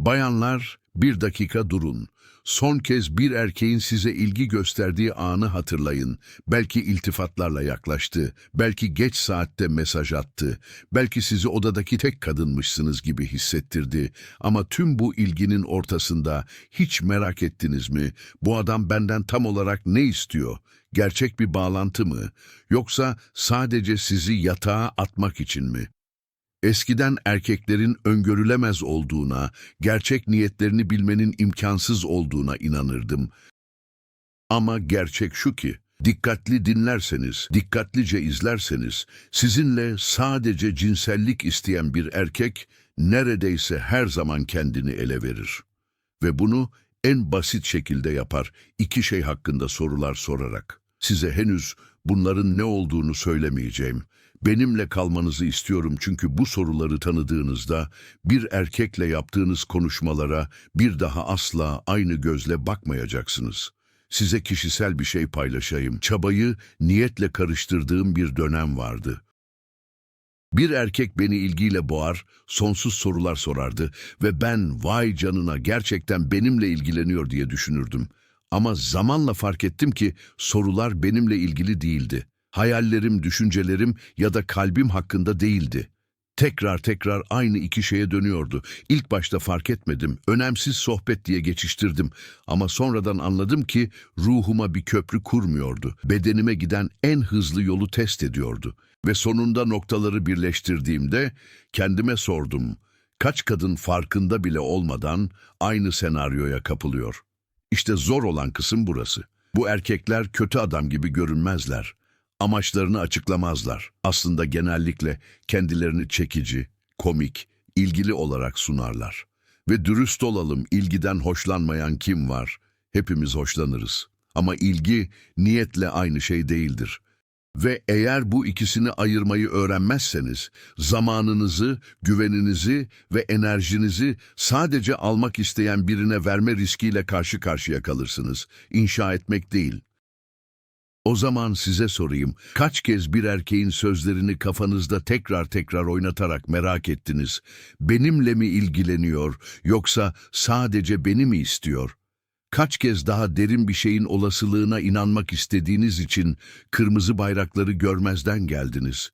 Bayanlar, bir dakika durun. Son kez bir erkeğin size ilgi gösterdiği anı hatırlayın. Belki iltifatlarla yaklaştı, belki geç saatte mesaj attı, belki sizi odadaki tek kadınmışsınız gibi hissettirdi. Ama tüm bu ilginin ortasında hiç merak ettiniz mi? Bu adam benden tam olarak ne istiyor? Gerçek bir bağlantı mı? Yoksa sadece sizi yatağa atmak için mi? Eskiden erkeklerin öngörülemez olduğuna, gerçek niyetlerini bilmenin imkansız olduğuna inanırdım. Ama gerçek şu ki, dikkatli dinlerseniz, dikkatlice izlerseniz, sizinle sadece cinsellik isteyen bir erkek neredeyse her zaman kendini ele verir. Ve bunu en basit şekilde yapar, iki şey hakkında sorular sorarak. Size henüz bunların ne olduğunu söylemeyeceğim. Benimle kalmanızı istiyorum çünkü bu soruları tanıdığınızda bir erkekle yaptığınız konuşmalara bir daha asla aynı gözle bakmayacaksınız. Size kişisel bir şey paylaşayım. Çabayı niyetle karıştırdığım bir dönem vardı. Bir erkek beni ilgiyle boğar, sonsuz sorular sorardı ve ben vay canına gerçekten benimle ilgileniyor diye düşünürdüm. Ama zamanla fark ettim ki sorular benimle ilgili değildi. Hayallerim, düşüncelerim ya da kalbim hakkında değildi. Tekrar tekrar aynı iki şeye dönüyordu. İlk başta fark etmedim, önemsiz sohbet diye geçiştirdim. Ama sonradan anladım ki ruhuma bir köprü kurmuyordu. Bedenime giden en hızlı yolu test ediyordu. Ve sonunda noktaları birleştirdiğimde kendime sordum. Kaç kadın farkında bile olmadan aynı senaryoya kapılıyor? İşte zor olan kısım burası. Bu erkekler kötü adam gibi görünmezler. Amaçlarını açıklamazlar. Aslında genellikle kendilerini çekici, komik, ilgili olarak sunarlar. Ve dürüst olalım, ilgiden hoşlanmayan kim var? Hepimiz hoşlanırız. Ama ilgi niyetle aynı şey değildir. Ve eğer bu ikisini ayırmayı öğrenmezseniz, zamanınızı, güveninizi ve enerjinizi sadece almak isteyen birine verme riskiyle karşı karşıya kalırsınız. İnşa etmek değil. O zaman size sorayım, kaç kez bir erkeğin sözlerini kafanızda tekrar tekrar oynatarak merak ettiniz? Benimle mi ilgileniyor, yoksa sadece beni mi istiyor? Kaç kez daha derin bir şeyin olasılığına inanmak istediğiniz için kırmızı bayrakları görmezden geldiniz?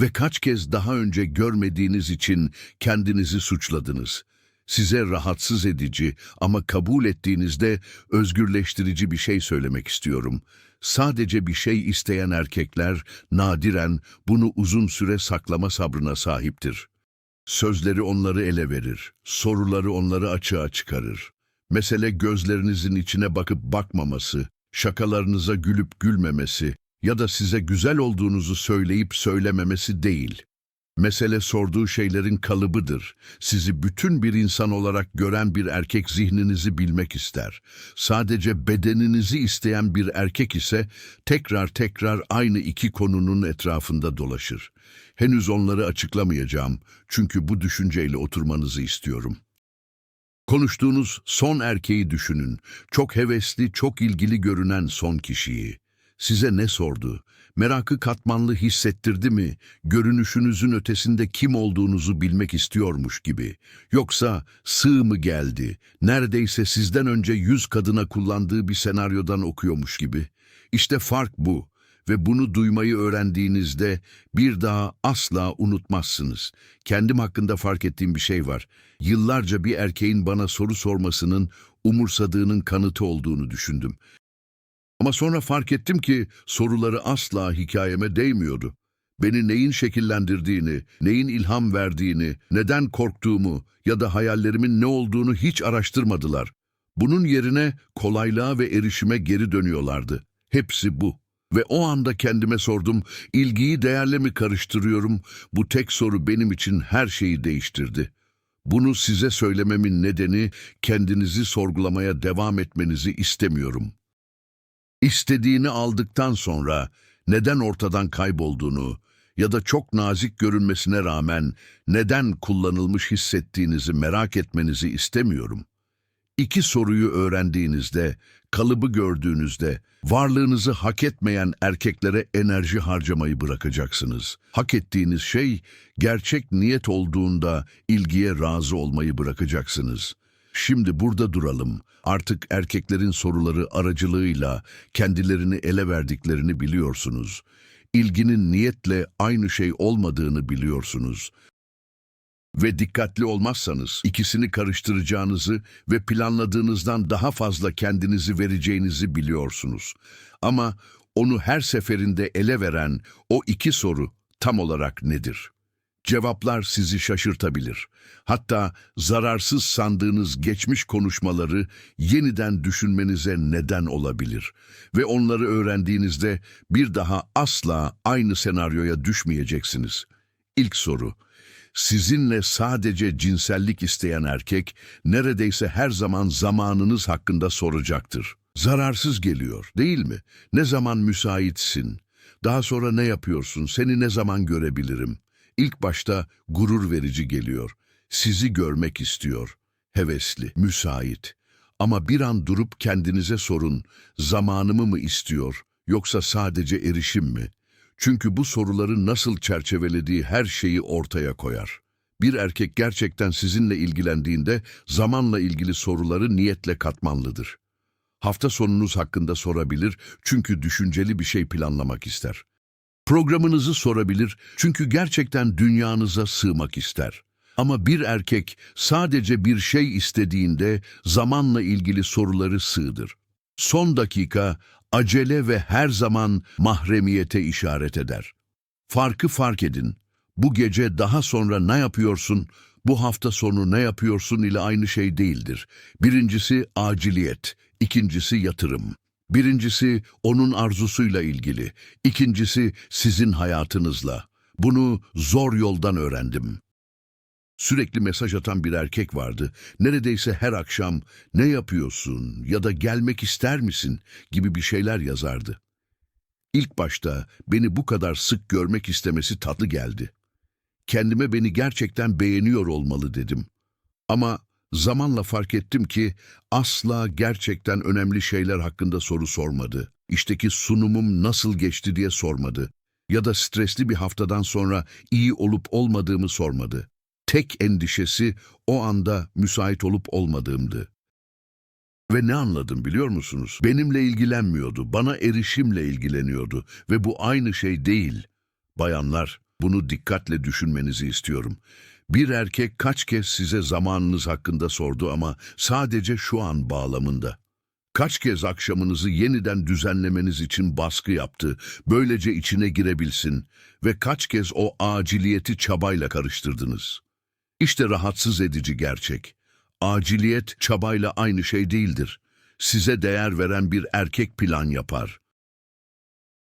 Ve kaç kez daha önce görmediğiniz için kendinizi suçladınız? Size rahatsız edici ama kabul ettiğinizde özgürleştirici bir şey söylemek istiyorum. Sadece bir şey isteyen erkekler nadiren bunu uzun süre saklama sabrına sahiptir. Sözleri onları ele verir, soruları onları açığa çıkarır. Mesele gözlerinizin içine bakıp bakmaması, şakalarınıza gülüp gülmemesi ya da size güzel olduğunuzu söyleyip söylememesi değil. Mesele sorduğu şeylerin kalıbıdır. Sizi bütün bir insan olarak gören bir erkek zihninizi bilmek ister. Sadece bedeninizi isteyen bir erkek ise tekrar tekrar aynı iki konunun etrafında dolaşır. Henüz onları açıklamayacağım çünkü bu düşünceyle oturmanızı istiyorum. Konuştuğunuz son erkeği düşünün. Çok hevesli, çok ilgili görünen son kişiyi. Size ne sordu? Merakı katmanlı hissettirdi mi? Görünüşünüzün ötesinde kim olduğunuzu bilmek istiyormuş gibi. Yoksa sığ mı geldi? Neredeyse sizden önce yüz kadına kullandığı bir senaryodan okuyormuş gibi. İşte fark bu. Ve bunu duymayı öğrendiğinizde bir daha asla unutmazsınız. Kendim hakkında fark ettiğim bir şey var. Yıllarca bir erkeğin bana soru sormasının umursadığının kanıtı olduğunu düşündüm. Ama sonra fark ettim ki soruları asla hikayeme değmiyordu. Beni neyin şekillendirdiğini, neyin ilham verdiğini, neden korktuğumu ya da hayallerimin ne olduğunu hiç araştırmadılar. Bunun yerine kolaylığa ve erişime geri dönüyorlardı. Hepsi bu. Ve o anda kendime sordum, ilgiyi değerle mi karıştırıyorum? Bu tek soru benim için her şeyi değiştirdi. Bunu size söylememin nedeni kendinizi sorgulamaya devam etmenizi istemiyorum. İstediğini aldıktan sonra neden ortadan kaybolduğunu ya da çok nazik görünmesine rağmen neden kullanılmış hissettiğinizi merak etmenizi istemiyorum. İki soruyu öğrendiğinizde, kalıbı gördüğünüzde, varlığınızı hak etmeyen erkeklere enerji harcamayı bırakacaksınız. Hak ettiğiniz şey, gerçek niyet olduğunda ilgiye razı olmayı bırakacaksınız. Şimdi burada duralım. Artık erkeklerin soruları aracılığıyla kendilerini ele verdiklerini biliyorsunuz. İlginin niyetle aynı şey olmadığını biliyorsunuz. Ve dikkatli olmazsanız ikisini karıştıracağınızı ve planladığınızdan daha fazla kendinizi vereceğinizi biliyorsunuz. Ama onu her seferinde ele veren o iki soru tam olarak nedir? Cevaplar sizi şaşırtabilir. Hatta zararsız sandığınız geçmiş konuşmaları yeniden düşünmenize neden olabilir. Ve onları öğrendiğinizde bir daha asla aynı senaryoya düşmeyeceksiniz. İlk soru, sizinle sadece cinsellik isteyen erkek neredeyse her zaman zamanınız hakkında soracaktır. Zararsız geliyor, değil mi? Ne zaman müsaitsin? Daha sonra ne yapıyorsun? Seni ne zaman görebilirim? İlk başta gurur verici geliyor. Sizi görmek istiyor. Hevesli, müsait. Ama bir an durup kendinize sorun, zamanımı mı istiyor yoksa sadece erişim mi? Çünkü bu soruları nasıl çerçevelediği her şeyi ortaya koyar. Bir erkek gerçekten sizinle ilgilendiğinde zamanla ilgili soruları niyetle katmanlıdır. Hafta sonunuz hakkında sorabilir çünkü düşünceli bir şey planlamak ister. Programınızı sorabilir çünkü gerçekten dünyanıza sığmak ister. Ama bir erkek sadece bir şey istediğinde zamanla ilgili soruları sığdır. Son dakika, acele ve her zaman mahremiyete işaret eder. Farkı fark edin. Bu gece daha sonra ne yapıyorsun, bu hafta sonu ne yapıyorsun ile aynı şey değildir. Birincisi aciliyet, ikincisi yatırım. Birincisi onun arzusuyla ilgili, ikincisi sizin hayatınızla. Bunu zor yoldan öğrendim. Sürekli mesaj atan bir erkek vardı. Neredeyse her akşam ne yapıyorsun ya da gelmek ister misin gibi bir şeyler yazardı. İlk başta beni bu kadar sık görmek istemesi tatlı geldi. Kendime beni gerçekten beğeniyor olmalı dedim. Ama zamanla fark ettim ki asla gerçekten önemli şeyler hakkında soru sormadı. İşteki sunumum nasıl geçti diye sormadı. Ya da stresli bir haftadan sonra iyi olup olmadığımı sormadı. Tek endişesi o anda müsait olup olmadığımdı. Ve ne anladım biliyor musunuz? Benimle ilgilenmiyordu, bana erişimle ilgileniyordu ve bu aynı şey değil. Bayanlar, bunu dikkatle düşünmenizi istiyorum. Bir erkek kaç kez size zamanınız hakkında sordu ama sadece şu an bağlamında. Kaç kez akşamınızı yeniden düzenlemeniz için baskı yaptı, böylece içine girebilsin ve kaç kez o aciliyeti çabayla karıştırdınız. İşte rahatsız edici gerçek. Aciliyet çabayla aynı şey değildir. Size değer veren bir erkek plan yapar.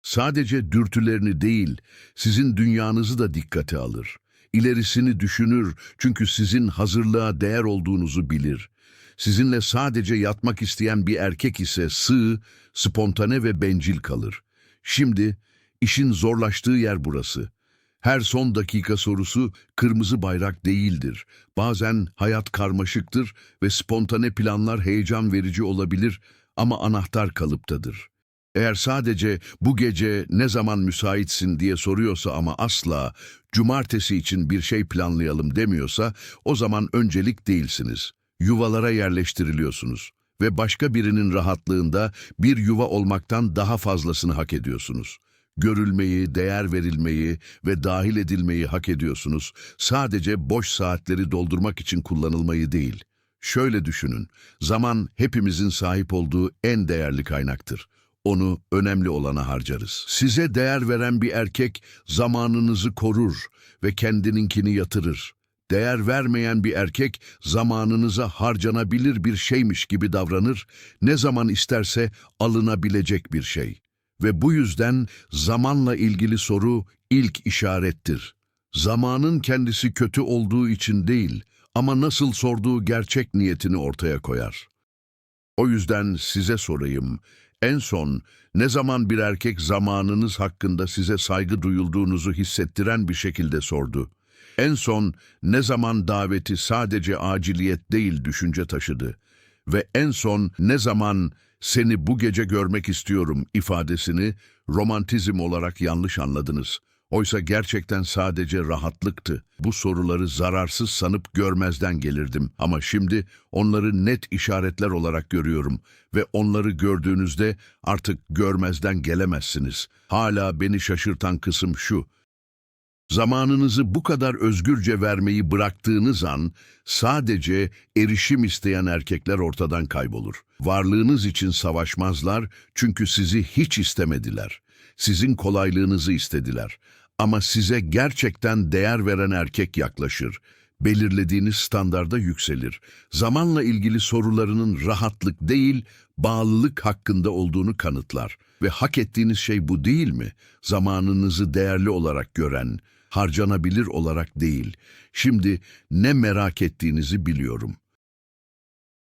Sadece dürtülerini değil, sizin dünyanızı da dikkate alır. İlerisini düşünür çünkü sizin hazırlığa değer olduğunuzu bilir. Sizinle sadece yatmak isteyen bir erkek ise sığ, spontane ve bencil kalır. Şimdi işin zorlaştığı yer burası. Her son dakika sorusu kırmızı bayrak değildir. Bazen hayat karmaşıktır ve spontane planlar heyecan verici olabilir ama anahtar kalıptadır. Eğer sadece bu gece ne zaman müsaitsin diye soruyorsa ama asla cumartesi için bir şey planlayalım demiyorsa o zaman öncelik değilsiniz. Yuvalara yerleştiriliyorsunuz ve başka birinin rahatlığında bir yuva olmaktan daha fazlasını hak ediyorsunuz. Görülmeyi, değer verilmeyi ve dahil edilmeyi hak ediyorsunuz. Sadece boş saatleri doldurmak için kullanılmayı değil. Şöyle düşünün, zaman hepimizin sahip olduğu en değerli kaynaktır. Onu önemli olana harcarız. Size değer veren bir erkek zamanınızı korur ve kendininkini yatırır. Değer vermeyen bir erkek zamanınıza harcanabilir bir şeymiş gibi davranır, ne zaman isterse alınabilecek bir şey. Ve bu yüzden zamanla ilgili soru ilk işarettir. Zamanın kendisi kötü olduğu için değil ama nasıl sorduğu gerçek niyetini ortaya koyar. O yüzden size sorayım, en son ne zaman bir erkek zamanınız hakkında size saygı duyulduğunuzu hissettiren bir şekilde sordu? En son ne zaman daveti sadece aciliyet değil düşünce taşıdı? Ve en son ne zaman seni bu gece görmek istiyorum ifadesini romantizm olarak yanlış anladınız? Oysa gerçekten sadece rahatlıktı. Bu soruları zararsız sanıp görmezden gelirdim. Ama şimdi onları net işaretler olarak görüyorum. Ve onları gördüğünüzde artık görmezden gelemezsiniz. Hala beni şaşırtan kısım şu. Zamanınızı bu kadar özgürce vermeyi bıraktığınız an sadece erişim isteyen erkekler ortadan kaybolur. Varlığınız için savaşmazlar çünkü sizi hiç istemediler. Sizin kolaylığınızı istediler. Ama size gerçekten değer veren erkek yaklaşır. Belirlediğiniz standarda yükselir. Zamanla ilgili sorularının rahatlık değil, bağlılık hakkında olduğunu kanıtlar. Ve hak ettiğiniz şey bu değil mi? Zamanınızı değerli olarak gören, harcanabilir olarak değil. Şimdi ne merak ettiğinizi biliyorum.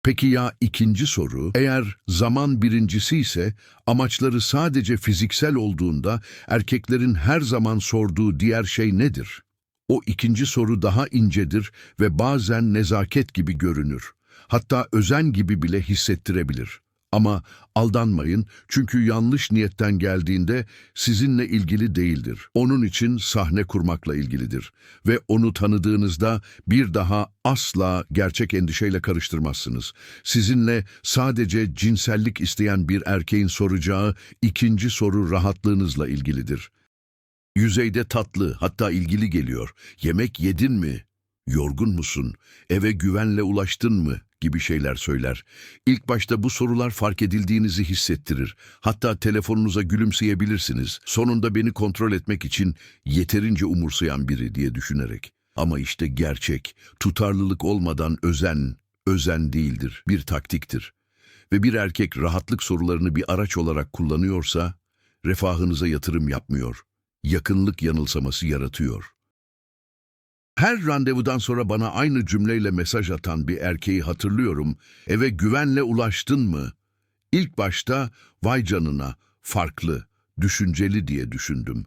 Peki ya ikinci soru? Eğer zaman birincisi ise amaçları sadece fiziksel olduğunda erkeklerin her zaman sorduğu diğer şey nedir? O ikinci soru daha incedir ve bazen nezaket gibi görünür. Hatta özen gibi bile hissettirebilir. Ama aldanmayın çünkü yanlış niyetten geldiğinde sizinle ilgili değildir. Onun için sahne kurmakla ilgilidir. Ve onu tanıdığınızda bir daha asla gerçek endişeyle karıştırmazsınız. Sizinle sadece cinsellik isteyen bir erkeğin soracağı ikinci soru rahatlığınızla ilgilidir. Yüzeyde tatlı, hatta ilgili geliyor. Yemek yedin mi? Yorgun musun? Eve güvenle ulaştın mı? Gibi şeyler söyler. İlk başta bu sorular fark edildiğinizi hissettirir. Hatta telefonunuza gülümseyebilirsiniz. Sonunda beni kontrol etmek için yeterince umursayan biri diye düşünerek. Ama işte gerçek, tutarlılık olmadan özen, özen değildir, bir taktiktir. Ve bir erkek rahatlık sorularını bir araç olarak kullanıyorsa, refahınıza yatırım yapmıyor. Yakınlık yanılsaması yaratıyor. Her randevudan sonra bana aynı cümleyle mesaj atan bir erkeği hatırlıyorum. Eve güvenle ulaştın mı? İlk başta vay canına, farklı, düşünceli diye düşündüm.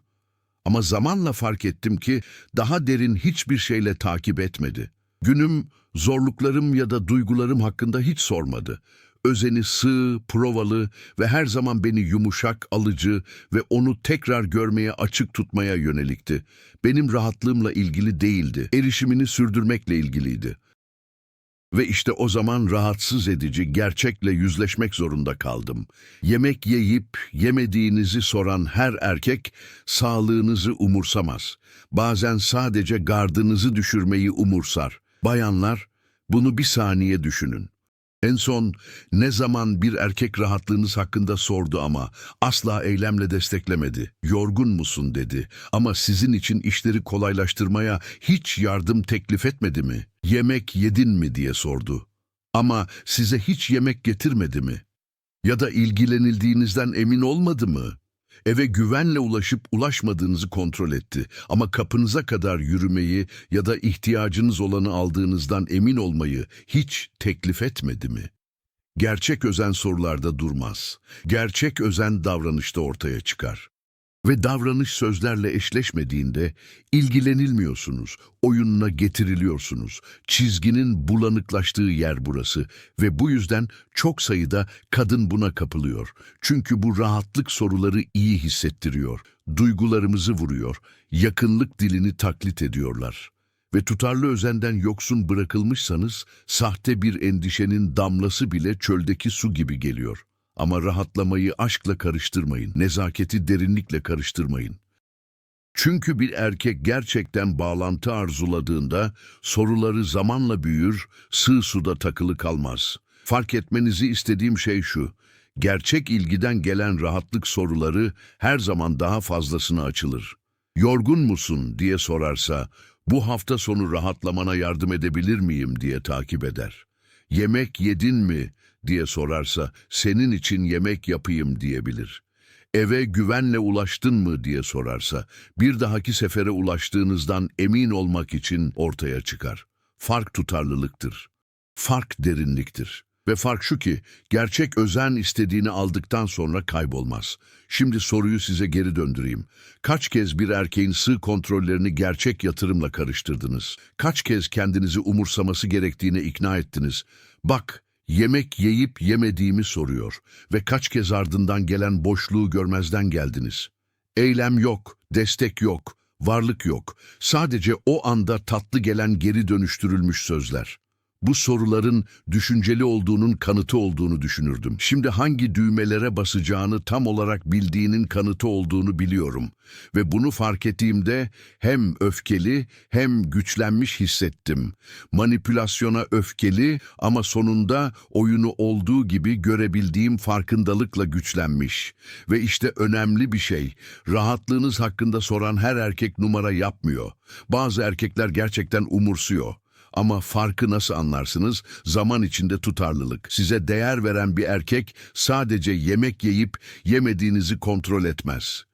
Ama zamanla fark ettim ki daha derin hiçbir şeyle takip etmedi. Günüm, zorluklarım ya da duygularım hakkında hiç sormadı. Özeni sığ, provalı ve her zaman beni yumuşak, alıcı ve onu tekrar görmeye açık tutmaya yönelikti. Benim rahatlığımla ilgili değildi, erişimini sürdürmekle ilgiliydi. Ve işte o zaman rahatsız edici gerçekle yüzleşmek zorunda kaldım. Yemek yiyip yemediğinizi soran her erkek sağlığınızı umursamaz. Bazen sadece gardınızı düşürmeyi umursar. Bayanlar bunu bir saniye düşünün. En son ne zaman bir erkek rahatlığınız hakkında sordu ama asla eylemle desteklemedi. Yorgun musun dedi ama sizin için işleri kolaylaştırmaya hiç yardım teklif etmedi mi? Yemek yedin mi diye sordu. Ama size hiç yemek getirmedi mi? Ya da ilgilenildiğinizden emin olmadı mı? Eve güvenle ulaşıp ulaşmadığınızı kontrol etti ama kapınıza kadar yürümeyi ya da ihtiyacınız olanı aldığınızdan emin olmayı hiç teklif etmedi mi? Gerçek özen sorularda durmaz. Gerçek özen davranışta ortaya çıkar. Ve davranış sözlerle eşleşmediğinde ilgilenilmiyorsunuz, oyununa getiriliyorsunuz. Çizginin bulanıklaştığı yer burası ve bu yüzden çok sayıda kadın buna kapılıyor. Çünkü bu rahatlık soruları iyi hissettiriyor, duygularımızı vuruyor, yakınlık dilini taklit ediyorlar. Ve tutarlı özenden yoksun bırakılmışsanız, sahte bir endişenin damlası bile çöldeki su gibi geliyor. Ama rahatlamayı aşkla karıştırmayın, nezaketi derinlikle karıştırmayın. Çünkü bir erkek gerçekten bağlantı arzuladığında soruları zamanla büyür, sığ suda takılı kalmaz. Fark etmenizi istediğim şey şu, gerçek ilgiden gelen rahatlık soruları her zaman daha fazlasına açılır. Yorgun musun diye sorarsa, bu hafta sonu rahatlamana yardım edebilir miyim diye takip eder. Yemek yedin mi diye sorarsa senin için yemek yapayım diyebilir. Eve güvenle ulaştın mı diye sorarsa bir dahaki sefere ulaştığınızdan emin olmak için ortaya çıkar. Fark tutarlılıktır. Fark derinliktir. Ve fark şu ki gerçek özen istediğini aldıktan sonra kaybolmaz. Şimdi soruyu size geri döndüreyim. Kaç kez bir erkeğin sığ kontrollerini gerçek yatırımla karıştırdınız? Kaç kez kendinizi umursaması gerektiğine ikna ettiniz? Bak, yemek yiyip yemediğimi soruyor ve kaç kez ardından gelen boşluğu görmezden geldiniz. Eylem yok, destek yok, Varlık yok. Sadece o anda tatlı gelen geri dönüştürülmüş sözler. Bu soruların düşünceli olduğunun kanıtı olduğunu düşünürdüm. Şimdi hangi düğmelere basacağını tam olarak bildiğinin kanıtı olduğunu biliyorum. Ve bunu fark ettiğimde hem öfkeli hem güçlenmiş hissettim. Manipülasyona öfkeli ama sonunda oyunu olduğu gibi görebildiğim farkındalıkla güçlenmiş. Ve işte önemli bir şey, rahatlığınız hakkında soran her erkek numara yapmıyor. Bazı erkekler gerçekten umursuyor. Ama farkı nasıl anlarsınız? Zaman içinde tutarlılık. Size değer veren bir erkek sadece yemek yiyip yemediğinizi kontrol etmez.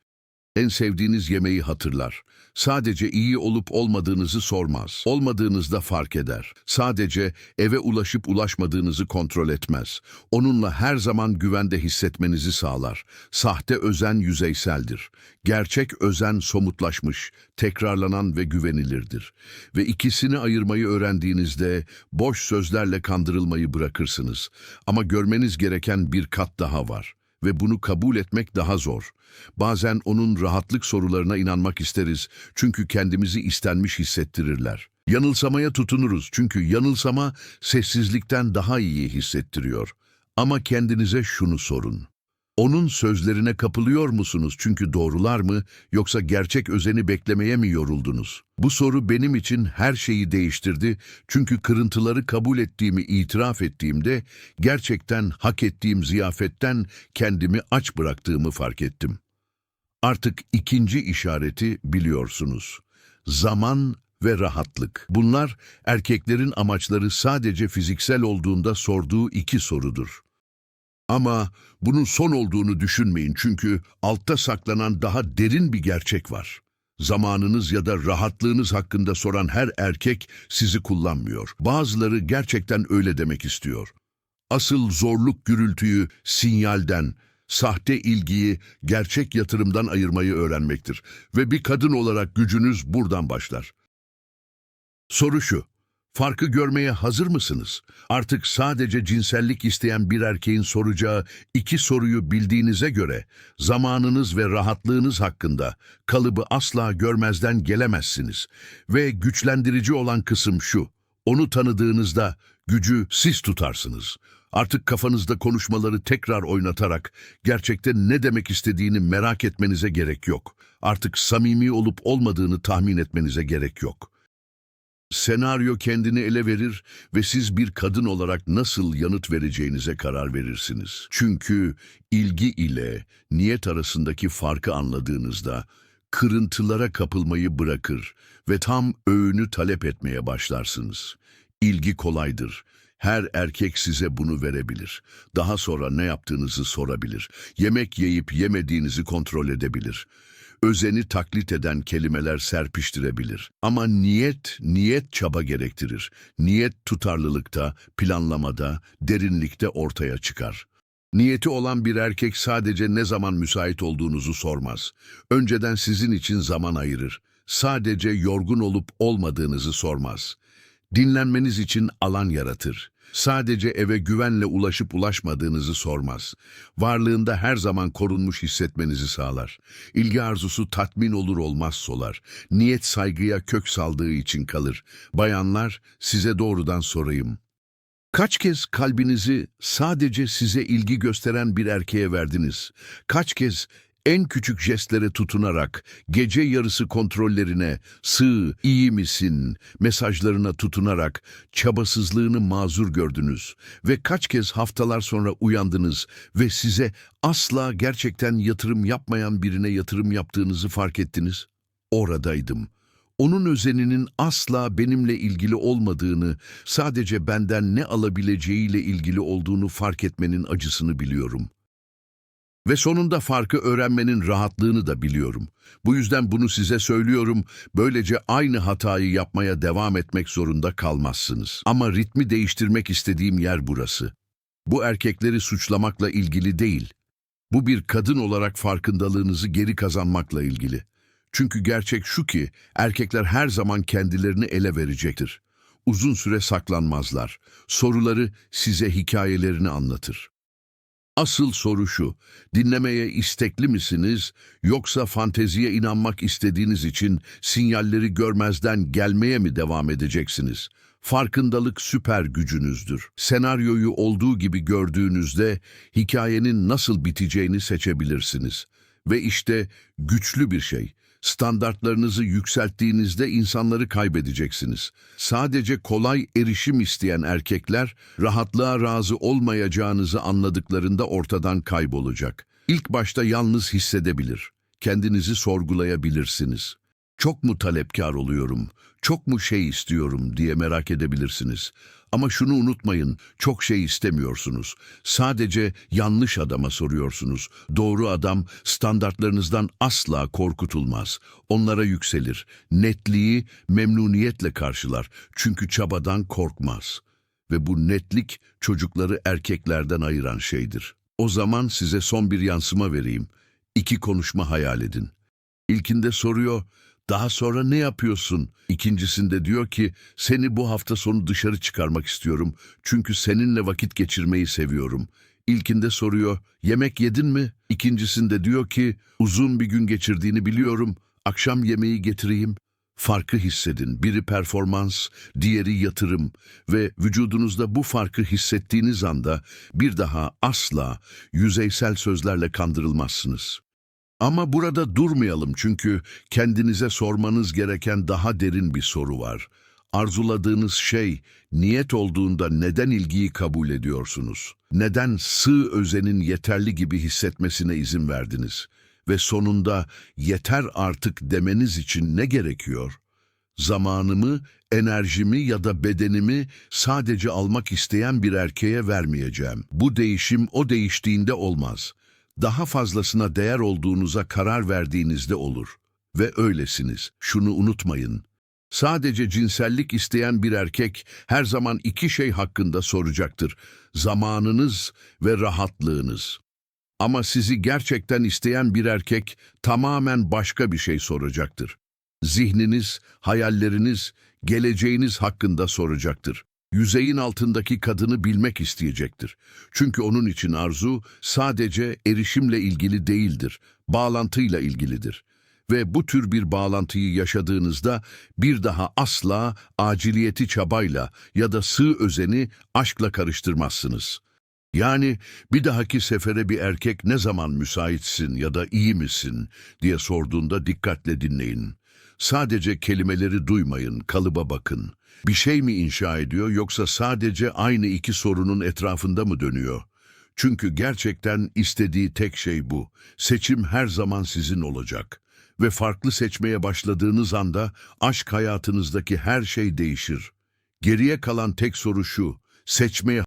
En sevdiğiniz yemeği hatırlar. Sadece iyi olup olmadığınızı sormaz. Olmadığınızda fark eder. Sadece eve ulaşıp ulaşmadığınızı kontrol etmez. Onunla her zaman güvende hissetmenizi sağlar. Sahte özen yüzeyseldir. Gerçek özen somutlaşmış, tekrarlanan ve güvenilirdir. Ve ikisini ayırmayı öğrendiğinizde boş sözlerle kandırılmayı bırakırsınız. Ama görmeniz gereken bir kat daha var ve bunu kabul etmek daha zor. Bazen onun rahatlık sorularına inanmak isteriz çünkü kendimizi istenmiş hissettirirler. Yanılsamaya tutunuruz çünkü yanılsama sessizlikten daha iyi hissettiriyor. Ama kendinize şunu sorun. Onun sözlerine kapılıyor musunuz çünkü doğrular mı yoksa gerçek özeni beklemeye mi yoruldunuz? Bu soru benim için her şeyi değiştirdi çünkü kırıntıları kabul ettiğimi itiraf ettiğimde gerçekten hak ettiğim ziyafetten kendimi aç bıraktığımı fark ettim. Artık ikinci işareti biliyorsunuz. Zaman ve rahatlık. Bunlar erkeklerin amaçları sadece fiziksel olduğunda sorduğu iki sorudur. Ama bunun son olduğunu düşünmeyin çünkü altta saklanan daha derin bir gerçek var. Zamanınız ya da rahatlığınız hakkında soran her erkek sizi kullanmıyor. Bazıları gerçekten öyle demek istiyor. Asıl zorluk gürültüyü sinyalden, sahte ilgiyi gerçek yatırımdan ayırmayı öğrenmektir. Ve bir kadın olarak gücünüz buradan başlar. Soru şu. Farkı görmeye hazır mısınız? Artık sadece cinsellik isteyen bir erkeğin soracağı iki soruyu bildiğinize göre zamanınız ve rahatlığınız hakkında kalıbı asla görmezden gelemezsiniz. Ve güçlendirici olan kısım şu. Onu tanıdığınızda gücü siz tutarsınız. Artık kafanızda konuşmaları tekrar oynatarak gerçekten ne demek istediğini merak etmenize gerek yok. Artık samimi olup olmadığını tahmin etmenize gerek yok. Senaryo kendini ele verir ve siz bir kadın olarak nasıl yanıt vereceğinize karar verirsiniz. Çünkü ilgi ile niyet arasındaki farkı anladığınızda kırıntılara kapılmayı bırakır ve tam öğünü talep etmeye başlarsınız. İlgi kolaydır. Her erkek size bunu verebilir. Daha sonra ne yaptığınızı sorabilir. Yemek yiyip yemediğinizi kontrol edebilir özeni taklit eden kelimeler serpiştirebilir. Ama niyet, niyet çaba gerektirir. Niyet tutarlılıkta, planlamada, derinlikte ortaya çıkar. Niyeti olan bir erkek sadece ne zaman müsait olduğunuzu sormaz. Önceden sizin için zaman ayırır. Sadece yorgun olup olmadığınızı sormaz. Dinlenmeniz için alan yaratır. Sadece eve güvenle ulaşıp ulaşmadığınızı sormaz. Varlığında her zaman korunmuş hissetmenizi sağlar. İlgi arzusu tatmin olur olmaz solar. Niyet saygıya kök saldığı için kalır. Bayanlar size doğrudan sorayım. Kaç kez kalbinizi sadece size ilgi gösteren bir erkeğe verdiniz? Kaç kez en küçük jestlere tutunarak, gece yarısı kontrollerine, sığ, iyi misin mesajlarına tutunarak çabasızlığını mazur gördünüz ve kaç kez haftalar sonra uyandınız ve size asla gerçekten yatırım yapmayan birine yatırım yaptığınızı fark ettiniz? Oradaydım. Onun özeninin asla benimle ilgili olmadığını, sadece benden ne alabileceğiyle ilgili olduğunu fark etmenin acısını biliyorum. Ve sonunda farkı öğrenmenin rahatlığını da biliyorum. Bu yüzden bunu size söylüyorum, böylece aynı hatayı yapmaya devam etmek zorunda kalmazsınız. Ama ritmi değiştirmek istediğim yer burası. Bu erkekleri suçlamakla ilgili değil. Bu bir kadın olarak farkındalığınızı geri kazanmakla ilgili. Çünkü gerçek şu ki erkekler her zaman kendilerini ele verecektir. Uzun süre saklanmazlar. Soruları size hikayelerini anlatır. Asıl soru şu, dinlemeye istekli misiniz yoksa fanteziye inanmak istediğiniz için sinyalleri görmezden gelmeye mi devam edeceksiniz? Farkındalık süper gücünüzdür. Senaryoyu olduğu gibi gördüğünüzde hikayenin nasıl biteceğini seçebilirsiniz. Ve işte güçlü bir şey. Standartlarınızı yükselttiğinizde insanları kaybedeceksiniz. Sadece kolay erişim isteyen erkekler rahatlığa razı olmayacağınızı anladıklarında ortadan kaybolacak. İlk başta yalnız hissedebilir. Kendinizi sorgulayabilirsiniz. Çok mu talepkar oluyorum, çok mu şey istiyorum diye merak edebilirsiniz. Ama şunu unutmayın, çok şey istemiyorsunuz. Sadece yanlış adama soruyorsunuz. Doğru adam standartlarınızdan asla korkutulmaz. Onlara yükselir. Netliği memnuniyetle karşılar. Çünkü çabadan korkmaz. Ve bu netlik çocukları erkeklerden ayıran şeydir. O zaman size son bir yansıma vereyim. İki konuşma hayal edin. İlkinde soruyor, daha sonra ne yapıyorsun? İkincisinde diyor ki, seni bu hafta sonu dışarı çıkarmak istiyorum. Çünkü seninle vakit geçirmeyi seviyorum. İlkinde soruyor, yemek yedin mi? İkincisinde diyor ki, uzun bir gün geçirdiğini biliyorum. Akşam yemeği getireyim. Farkı hissedin. Biri performans, diğeri yatırım ve vücudunuzda bu farkı hissettiğiniz anda bir daha asla yüzeysel sözlerle kandırılmazsınız. Ama burada durmayalım çünkü kendinize sormanız gereken daha derin bir soru var. Arzuladığınız şey niyet olduğunda neden ilgiyi kabul ediyorsunuz? Neden sığ özenin yeterli gibi hissetmesine izin verdiniz? Ve sonunda yeter artık demeniz için ne gerekiyor? Zamanımı, enerjimi ya da bedenimi sadece almak isteyen bir erkeğe vermeyeceğim. Bu değişim o değiştiğinde olmaz daha fazlasına değer olduğunuza karar verdiğinizde olur. Ve öylesiniz. Şunu unutmayın. Sadece cinsellik isteyen bir erkek her zaman iki şey hakkında soracaktır. Zamanınız ve rahatlığınız. Ama sizi gerçekten isteyen bir erkek tamamen başka bir şey soracaktır. Zihniniz, hayalleriniz, geleceğiniz hakkında soracaktır yüzeyin altındaki kadını bilmek isteyecektir. Çünkü onun için arzu sadece erişimle ilgili değildir, bağlantıyla ilgilidir. Ve bu tür bir bağlantıyı yaşadığınızda bir daha asla aciliyeti çabayla ya da sığ özeni aşkla karıştırmazsınız. Yani bir dahaki sefere bir erkek ne zaman müsaitsin ya da iyi misin diye sorduğunda dikkatle dinleyin. Sadece kelimeleri duymayın, kalıba bakın. Bir şey mi inşa ediyor yoksa sadece aynı iki sorunun etrafında mı dönüyor? Çünkü gerçekten istediği tek şey bu. Seçim her zaman sizin olacak. Ve farklı seçmeye başladığınız anda aşk hayatınızdaki her şey değişir. Geriye kalan tek soru şu, seçmeye